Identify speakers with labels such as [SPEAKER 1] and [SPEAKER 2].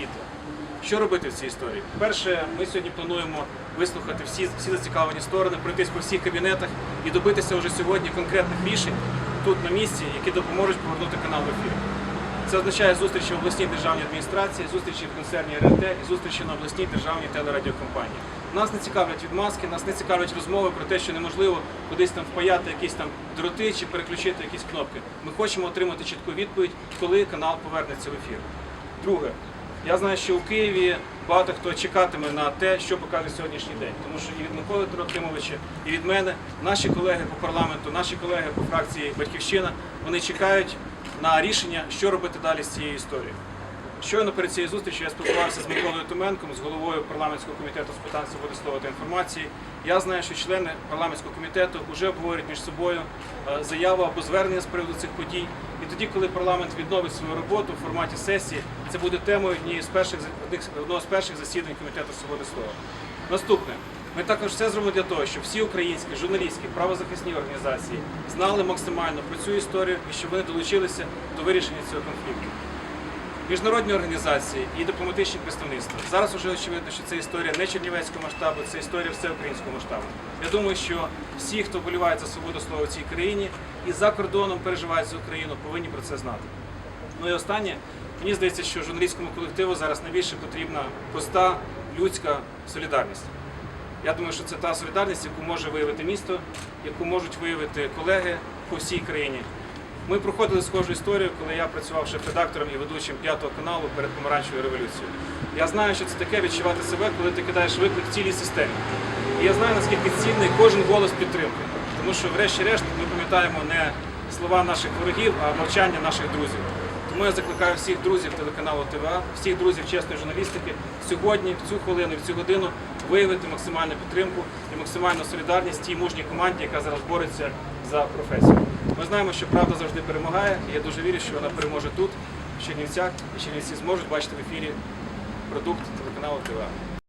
[SPEAKER 1] світла. Що робити в цій історії? Перше, ми сьогодні плануємо вислухати всі, всі зацікавлені сторони, пройтись по всіх кабінетах і добитися вже сьогодні конкретних рішень тут на місці, які допоможуть повернути канал в ефір. Це означає зустрічі в обласній державній адміністрації, зустрічі в концерні РНТ і зустрічі на обласній державній телерадіокомпанії. Нас не цікавлять відмазки, нас не цікавлять розмови про те, що неможливо кудись там впаяти якісь там дроти чи переключити якісь кнопки. Ми хочемо отримати чітку відповідь, коли канал повернеться в ефір. Друге, я знаю, що у Києві багато хто чекатиме на те, що покаже сьогоднішній день. Тому що і від Миколи Трохимовича, і від мене, наші колеги по парламенту, наші колеги по фракції Батьківщина, вони чекають на рішення, що робити далі з цією історією. Щойно перед цією зустрічю я спілкувався з Миколою Томенком, з головою парламентського комітету з питань свободи слова та інформації. Я знаю, що члени парламентського комітету вже обговорюють між собою е, заяву або звернення з приводу цих подій. І тоді, коли парламент відновить свою роботу в форматі сесії, це буде темою однієї з перших одного з перших засідань комітету свободи слова. Наступне. Ми також все зробимо для того, щоб всі українські журналістські правозахисні організації знали максимально про цю історію і щоб вони долучилися до вирішення цього конфлікту міжнародні організації і дипломатичні представництва. Зараз вже очевидно, що це історія не чернівецького масштабу, це історія всеукраїнського масштабу. Я думаю, що всі, хто вболіває за свободу слова в цій країні і за кордоном переживають за Україну, повинні про це знати. Ну і останнє, мені здається, що журналістському колективу зараз найбільше потрібна проста людська солідарність. Я думаю, що це та солідарність, яку може виявити місто, яку можуть виявити колеги по всій країні. Ми проходили схожу історію, коли я працював шеф-редактором і ведучим п'ятого каналу перед помаранчевою революцією. Я знаю, що це таке відчувати себе, коли ти кидаєш виклик цілій системі. І я знаю, наскільки цінний кожен голос підтримки. Тому що, врешті-решт, ми пам'ятаємо не слова наших ворогів, а мовчання наших друзів. Тому я закликаю всіх друзів телеканалу ТВА, всіх друзів чесної журналістики сьогодні, в цю хвилину, в цю годину виявити максимальну підтримку і максимальну солідарність тій мужній команді, яка зараз бореться за професію. Ми знаємо, що правда завжди перемагає, і я дуже вірю, що вона переможе тут, в Чернівцях, і Чернівці зможуть бачити в ефірі продукт телеканалу ТВА.